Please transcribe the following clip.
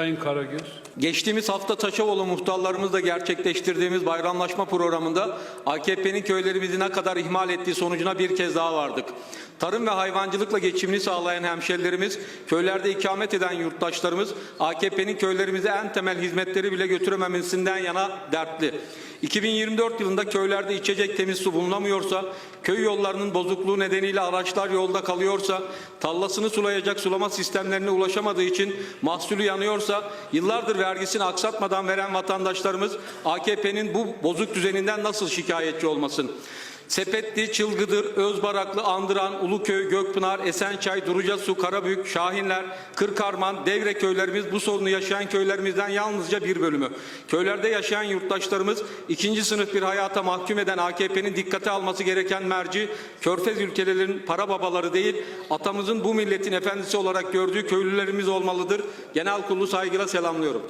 Sayın Karagöz. Geçtiğimiz hafta Taşoğlu muhtarlarımızla gerçekleştirdiğimiz bayramlaşma programında AKP'nin köylerimizi ne kadar ihmal ettiği sonucuna bir kez daha vardık. Tarım ve hayvancılıkla geçimini sağlayan hemşerilerimiz, köylerde ikamet eden yurttaşlarımız AKP'nin köylerimize en temel hizmetleri bile götürememesinden yana dertli. 2024 yılında köylerde içecek temiz su bulunamıyorsa, köy yollarının bozukluğu nedeniyle araçlar yolda kalıyorsa, tallasını sulayacak sulama sistemlerine ulaşamadığı için mahsulü yanıyorsa, yıllardır vergisini aksatmadan veren vatandaşlarımız AKP'nin bu bozuk düzeninden nasıl şikayetçi olmasın? Sepetli, Çılgıdır, Özbaraklı, Andıran, Uluköy, Gökpınar, Esençay, Durucasu, Karabük, Şahinler, Kırkarman, Devre köylerimiz bu sorunu yaşayan köylerimizden yalnızca bir bölümü. Köylerde yaşayan yurttaşlarımız ikinci sınıf bir hayata mahkum eden AKP'nin dikkate alması gereken merci, körfez ülkelerinin para babaları değil, atamızın bu milletin efendisi olarak gördüğü köylülerimiz olmalıdır. Genel kurulu saygıyla selamlıyorum.